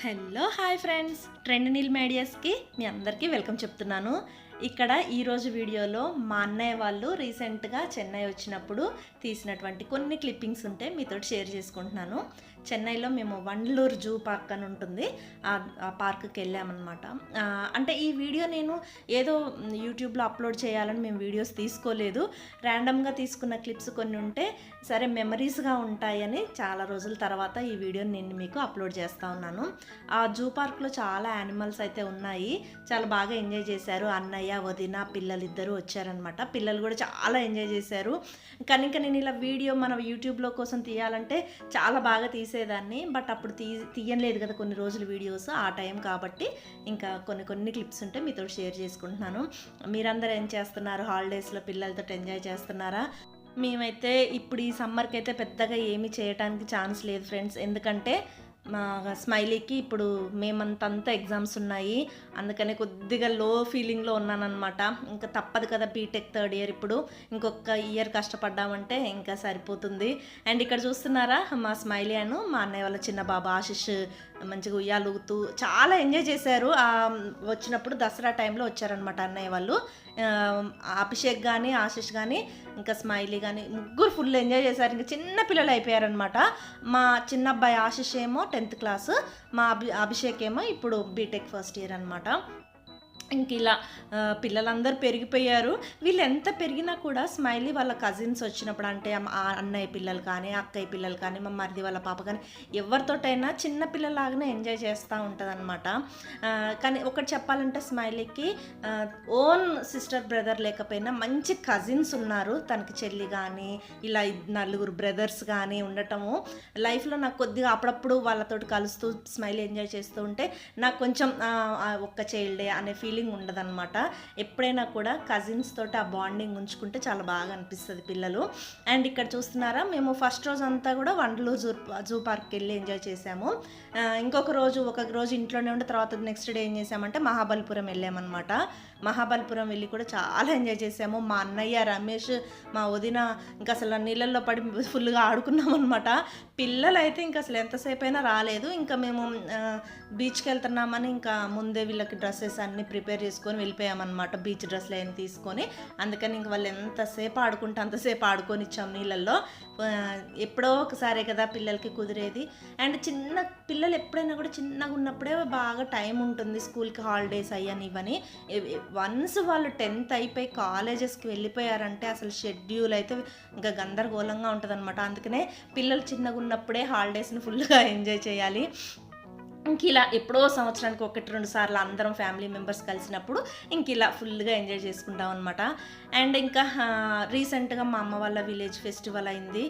Hello hi friends. Trend Neel మీడియాస్కి మీ అందరికీ welcome చెప్తున్నాను. ఇక్కడ ఈరోజు వీడియోలో మా అన్నయ్య వాళ్ళు రీసెంట్గా చెన్నై వచ్చినప్పుడు తీసినటువంటి కొన్ని క్లిప్పింగ్స్ ఉంటే మీతో షేర్ చేసుకుంటున్నాను. చెన్నైలో మేము వండ్లూరు జూ పార్క్ అని ఉంటుంది. ఆ పార్క్కి వెళ్ళామన్నమాట. అంటే ఈ వీడియో నేను ఏదో యూట్యూబ్లో అప్లోడ్ చేయాలని మేము వీడియోస్ తీసుకోలేదు. ర్యాండమ్గా తీసుకున్న క్లిప్స్ కొన్ని ఉంటే సరే మెమరీస్గా ఉంటాయని చాలా రోజుల తర్వాత ఈ వీడియోని నేను మీకు అప్లోడ్ చేస్తూ ఉన్నాను. ఆ జూ పార్క్లో చాలా యానిమల్స్ అయితే ఉన్నాయి. చాలా బాగా ఎంజాయ్ చేశారు. అన్నయ్య వదిన పిల్లలు ఇద్దరు వచ్చారనమాట పిల్లలు కూడా చాలా ఎంజాయ్ చేశారు. కానీ ఇంకా నేను ఇలా వీడియో మన యూట్యూబ్లో కోసం తీయాలంటే చాలా బాగా తీసేదాన్ని. బట్ అప్పుడు తీ తీయలేదు కదా కొన్ని రోజులు వీడియోస్ ఆ టైం కాబట్టి ఇంకా కొన్ని కొన్ని క్లిప్స్ ఉంటే మీతో షేర్ చేసుకుంటున్నాను. మీరందరూ ఏం చేస్తున్నారు? హాలిడేస్లో పిల్లలతో ఎంజాయ్ చేస్తున్నారా? మేమైతే ఇప్పుడు ఈ సమ్మర్కి అయితే పెద్దగా ఏమీ చేయటానికి ఛాన్స్ లేదు ఫ్రెండ్స్. ఎందుకంటే మా స్మైలీకి ఇప్పుడు మేమంతంతా ఎగ్జామ్స్ ఉన్నాయి. అందుకనే కొద్దిగా లో ఫీలింగ్లో ఉన్నానన్నమాట. ఇంకా తప్పదు కదా బీటెక్ థర్డ్ ఇయర్ ఇప్పుడు. ఇంకొక ఇయర్ కష్టపడ్డామంటే ఇంకా సరిపోతుంది. అండ్ ఇక్కడ చూస్తున్నారా మా స్మైలీ అను మా అన్నయ్య వాళ్ళ చిన్న బాబు ఆశిష్ మంచిగా ఉయ్యాలుగుతూ చాలా ఎంజాయ్ చేశారు. వచ్చినప్పుడు దసరా టైంలో వచ్చారనమాట అన్నయ్య వాళ్ళు. అభిషేక్ కానీ ఆశిష్ కానీ ఇంకా స్మైలీ కానీ ముగ్గురు ఫుల్ ఎంజాయ్ చేశారు. ఇంకా చిన్న పిల్లలు అయిపోయారనమాట మా చిన్న అబ్బాయి ఆశిష్ ఏమో టెన్త్ క్లాస్ మా అభి అభిషేక్ ఏమో ఇప్పుడు బీటెక్ ఫస్ట్ ఇయర్ అనమాట ఇంక ఇలా పిల్లలందరూ పెరిగిపోయారు. వీళ్ళు ఎంత పెరిగినా కూడా స్మైలీ వాళ్ళ కజిన్స్ వచ్చినప్పుడు అంటే అన్నయ్య పిల్లలు కానీ అక్కయ్య పిల్లలు కానీ మా మరిది వాళ్ళ పాప కానీ ఎవరితోటైనా చిన్న పిల్లలాగానే ఎంజాయ్ చేస్తూ ఉంటుంది అనమాట కానీ ఒకటి చెప్పాలంటే స్మైలీకి ఓన్ సిస్టర్ బ్రదర్ లేకపోయినా మంచి కజిన్స్ ఉన్నారు. తనకి చెల్లి కానీ ఇలా నలుగురు బ్రదర్స్ కానీ ఉండటము. లైఫ్లో నాకు కొద్దిగా అప్పుడప్పుడు వాళ్ళతోటి కలుస్తూ స్మైల్ ఎంజాయ్ చేస్తూ ఉంటే నాకు కొంచెం ఒక్క చైల్డే అనే ఫీల్ ఫీలింగ్ ఉండదన్నమాట. ఎప్పుడైనా కూడా కజిన్స్ తోటి ఆ బాండింగ్ ఉంచుకుంటే చాలా బాగా అనిపిస్తుంది పిల్లలు. అండ్ ఇక్కడ చూస్తున్నారా మేము ఫస్ట్ రోజు అంతా కూడా వండలు జూ జూ పార్క్కి వెళ్ళి ఎంజాయ్ చేసాము ఇంకొక రోజు ఒక రోజు ఇంట్లోనే ఉండి తర్వాత నెక్స్ట్ డే ఏం చేసామంటే మహాబలిపురం వెళ్ళామన్నమాట. మహాబలిపురం వెళ్ళి కూడా చాలా ఎంజాయ్ చేసాము మా అన్నయ్య రమేష్ మా వదిన ఇంకా అసలు నీళ్ళల్లో పడి ఫుల్గా ఆడుకున్నాం అనమాట పిల్లలు అయితే ఇంకా అసలు ఎంతసేపు అయినా రాలేదు. ఇంకా మేము బీచ్కి వెళ్తున్నామని ఇంకా ముందే వీళ్ళకి డ్రెస్సెస్ అన్నీ ప్రిపేర్ ప్రిపేర్ చేసుకొని వెళ్ళిపోయామన్నమాట. బీచ్ డ్రెస్లు అన్నీ తీసుకొని. అందుకని ఇంక వాళ్ళు ఎంతసేపు ఆడుకుంటే అంతసేపు ఆడుకొని ఇచ్చాం నీళ్ళల్లో ఎప్పుడో ఒకసారే కదా పిల్లలకి కుదిరేది. అండ్ చిన్న పిల్లలు ఎప్పుడైనా కూడా చిన్నగా ఉన్నప్పుడే బాగా టైం ఉంటుంది స్కూల్కి హాలిడేస్ అయ్యాని ఇవని వన్స్ వాళ్ళు టెన్త్ అయిపోయి కాలేజెస్కి వెళ్ళిపోయారంటే అసలు షెడ్యూల్ అయితే ఇంకా గందరగోళంగా ఉంటుంది అనమాట అందుకనే పిల్లలు చిన్నగా ఉన్నప్పుడే హాలిడేస్ని ఫుల్గా ఎంజాయ్ చేయాలి. ఇంక ఇలా ఎప్పుడో సంవత్సరానికి ఒకటి రెండు సార్లు అందరం ఫ్యామిలీ మెంబర్స్ కలిసినప్పుడు ఇంక ఇలా ఫుల్గా ఎంజాయ్ చేసుకుంటాం అనమాట అండ్ ఇంకా రీసెంట్గా మా అమ్మ వాళ్ళ విలేజ్ ఫెస్టివల్ అయింది.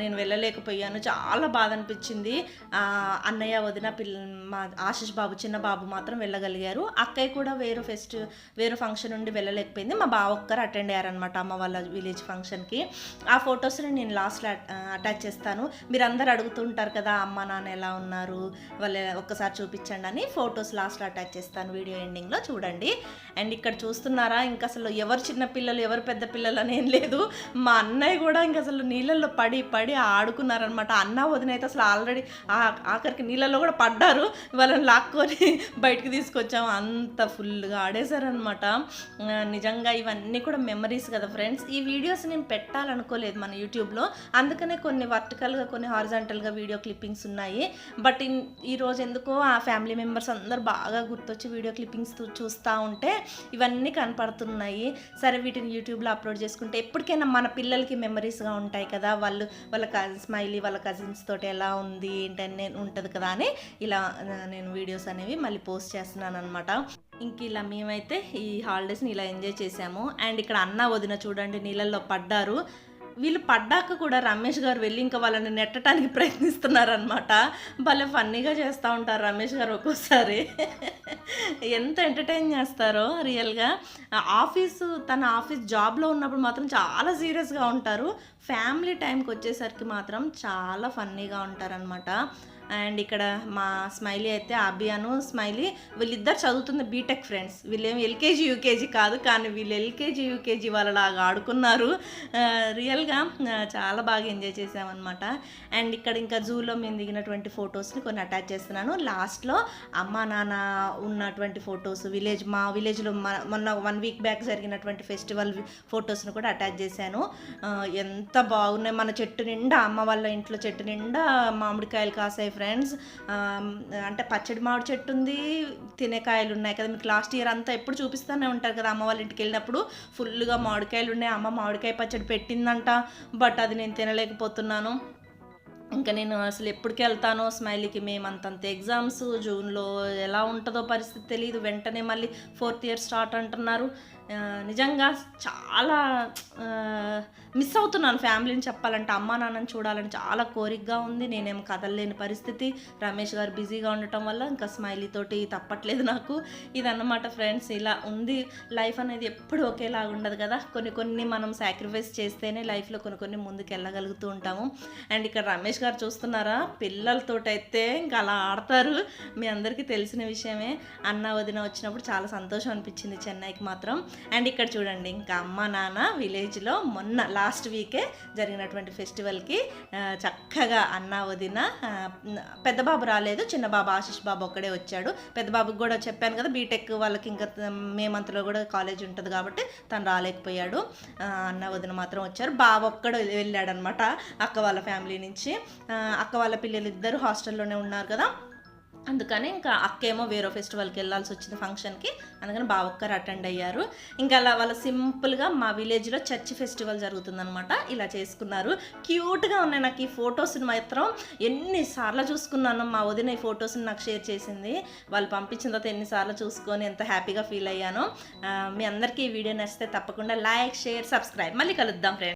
నేను వెళ్ళలేకపోయాను. చాలా బాధ అనిపించింది. అన్నయ్య వదిన పిల్ల మా ఆశిష్ బాబు చిన్న బాబు మాత్రం వెళ్ళగలిగారు. అక్కయ్య కూడా వేరే ఫెస్ట్ వేరే ఫంక్షన్ నుండి వెళ్ళలేకపోయింది. మా బావ ఒక్కరు అటెండ్ అయ్యారనమాట అమ్మ వాళ్ళ విలేజ్ ఫంక్షన్కి. ఆ ఫొటోస్ని నేను లాస్ట్లో అటాచ్ చేస్తాను. మీరు అందరు అడుగుతుంటారు కదా అమ్మ నాన్న ఎలా ఉన్నారు? వాళ్ళ ఒక్కసారి చూపించండి అని ఫొటోస్ లాస్ట్లో అటాచ్ చేస్తాను వీడియో ఎండింగ్లో చూడండి. అండ్ ఇక్కడ చూస్తున్నారా ఇంకా అసలు ఎవరు చిన్న పిల్లలు ఎవరు పెద్ద పిల్లలు అని ఏం లేదు. మా అన్నయ్య కూడా ఇంకా అసలు నీళ్ళల్లో పడి పడి ఆడుకున్నారనమాట అన్న వదినైతే అసలు ఆల్రెడీ ఆఖరికి నీళ్ళల్లో కూడా పడ్డారు. వాళ్ళని లాక్కొని బయటికి తీసుకొచ్చాము అంత ఫుల్గా ఆడేశారనమాట నిజంగా ఇవన్నీ కూడా మెమరీస్ కదా ఫ్రెండ్స్ ఈ వీడియోస్ నేను పెట్టాలనుకోలేదు మన యూట్యూబ్లో అందుకనే కొన్ని వర్టికల్గా కొన్ని హారిజాంటల్గా వీడియో క్లిప్పింగ్స్ ఉన్నాయి. బట్ ఇన్ ఈరోజు ఎందుకో ఆ ఫ్యామిలీ మెంబర్స్ అందరు బాగా గుర్తొచ్చి వీడియో క్లిప్పింగ్స్ చూస్తూ ఉంటే ఇవన్నీ కనపడుతున్నాయి. సరే వీటిని యూట్యూబ్లో అప్లోడ్ చేసుకుంటే ఎప్పటికైనా మన పిల్లలకి మెమరీస్గా ఉంటాయి కదా. వాళ్ళు వాళ్ళ కజిన్ స్మైలీ వాళ్ళ కజిన్స్ తోటి ఎలా ఉంది ఏంటని ఉంటుంది కదా అని ఇలా నేను వీడియోస్ అనేవి మళ్ళీ పోస్ట్ చేస్తున్నాను అనమాట ఇంక ఇలా మేమైతే ఈ హాలిడేస్ని ఇలా ఎంజాయ్ చేసాము. అండ్ ఇక్కడ అన్న వదిన చూడండి నీళ్ళల్లో పడ్డారు. వీళ్ళు పడ్డాక కూడా రమేష్ గారు వెళ్ళి ఇంకా వాళ్ళని నెట్టడానికి ప్రయత్నిస్తున్నారనమాట భలే ఫన్నీగా చేస్తూ ఉంటారు రమేష్ గారు ఒక్కోసారి. ఎంత ఎంటర్టైన్ చేస్తారో రియల్గా. ఆఫీసు తన ఆఫీస్ జాబ్లో ఉన్నప్పుడు మాత్రం చాలా సీరియస్గా ఉంటారు. ఫ్యామిలీ టైంకి వచ్చేసరికి మాత్రం చాలా ఫన్నీగా ఉంటారనమాట అండ్ ఇక్కడ మా స్మైలీ అయితే అభియాను. స్మైలీ వీళ్ళిద్దరు చదువుతుంది బీటెక్ ఫ్రెండ్స్. వీళ్ళేం ఎల్కేజీ యూకేజీ కాదు కానీ వీళ్ళు ఎల్కేజీ యూకేజీ వాళ్ళలాగా ఆడుకున్నారు. రియల్గా చాలా బాగా ఎంజాయ్ చేసామన్నమాట అండ్ ఇక్కడ ఇంకా జూలో మేము దిగినటువంటి ఫొటోస్ని కొన్ని అటాచ్ చేస్తున్నాను. లాస్ట్లో అమ్మ నాన్న ఉన్నటువంటి ఫొటోస్ విలేజ్ మా విలేజ్లో మొన్న వన్ వీక్ బ్యాక్ జరిగినటువంటి ఫెస్టివల్ ఫొటోస్ని కూడా అటాచ్ చేశాను. ఎంత బాగున్నాయి. మన చెట్టు నిండా అమ్మ వాళ్ళ ఇంట్లో చెట్టు నిండా మామిడికాయలు కాసాయి ఫ్రెండ్స్. అంటే పచ్చడి మామిడి చెట్టు ఉంది తినేకాయలు ఉన్నాయి కదా. మీకు లాస్ట్ ఇయర్ అంతా ఎప్పుడు చూపిస్తూనే ఉంటారు కదా అమ్మ వాళ్ళ ఇంటికి వెళ్ళినప్పుడు. ఫుల్గా మామిడికాయలు ఉన్నాయి. అమ్మ మామిడికాయ పచ్చడి పెట్టిందంట బట్ అది నేను తినలేకపోతున్నాను. ఇంకా నేను అసలు ఎప్పటికి వెళ్తానో స్మైలీకి మేము అంతంత ఎగ్జామ్స్ జూన్లో ఎలా ఉంటుందో పరిస్థితి తెలియదు వెంటనే మళ్ళీ ఫోర్త్ ఇయర్ స్టార్ట్ అంటున్నారు. నిజంగా చాలా మిస్ అవుతున్నాను ఫ్యామిలీని చెప్పాలంటే అమ్మా నాన్నని చూడాలని చాలా కోరికగా ఉంది. నేనేం కదలలేని పరిస్థితి. రమేష్ గారు బిజీగా ఉండటం వల్ల ఇంకా స్మైలీ తోటి తప్పట్లేదు నాకు. ఇదన్నమాట ఫ్రెండ్స్ ఇలా ఉంది. లైఫ్ అనేది ఎప్పుడు ఒకేలాగా ఉండదు కదా. కొన్ని కొన్ని మనం సాక్రిఫైస్ చేస్తేనే లైఫ్లో కొన్ని కొన్ని ముందుకు వెళ్ళగలుగుతూ ఉంటాము. అండ్ ఇక్కడ రమేష్ గారు చూస్తున్నారా? పిల్లలతోటైతే ఇంకా అలా ఆడతారు. మీ అందరికీ తెలిసిన విషయమే. అన్న వదిన వచ్చినప్పుడు చాలా సంతోషం అనిపించింది చెన్నైకి మాత్రం. అండ్ ఇక్కడ చూడండి ఇంకా అమ్మ నాన్న విలేజ్లో మొన్న లాస్ట్ వీకే జరిగినటువంటి ఫెస్టివల్కి చక్కగా అన్న వదిన పెద్ద బాబు రాలేదు చిన్న బాబు ఆశిష్ బాబు ఒక్కడే వచ్చాడు. పెద్ద బాబుకి కూడా చెప్పాను కదా బీటెక్ వాళ్ళకి ఇంకా మే మంత్లో కూడా కాలేజ్ ఉంటుంది కాబట్టి తను రాలేకపోయాడు. అన్న వదిన మాత్రం వచ్చారు. బాబు ఒక్కడు వెళ్ళాడనమాట అక్క వాళ్ళ ఫ్యామిలీ నుంచి. అక్క వాళ్ళ పిల్లలు ఇద్దరు హాస్టల్లోనే ఉన్నారు కదా. అందుకని ఇంకా అక్కేమో వేరే ఫెస్టివల్కి వెళ్ళాల్సి వచ్చింది ఫంక్షన్కి అందుకని బావక్కరు అటెండ్ అయ్యారు. ఇంకా అలా వాళ్ళ సింపుల్గా మా విలేజ్లో చర్చ్ ఫెస్టివల్ జరుగుతుందనమాట ఇలా చేసుకున్నారు. క్యూట్గా ఉన్నాయి నాకు ఈ ఫొటోస్ని మాత్రం. ఎన్నిసార్లు చూసుకున్నాను మా వదిన ఈ ఫొటోస్ని నాకు షేర్ చేసింది. వాళ్ళు పంపించిన తర్వాత ఎన్నిసార్లు చూసుకొని ఎంత హ్యాపీగా ఫీల్ అయ్యాను. మీ అందరికీ ఈ వీడియో నచ్చితే తప్పకుండా లైక్ షేర్ సబ్స్క్రైబ్ మళ్ళీ కలుద్దాం ఫ్రెండ్స్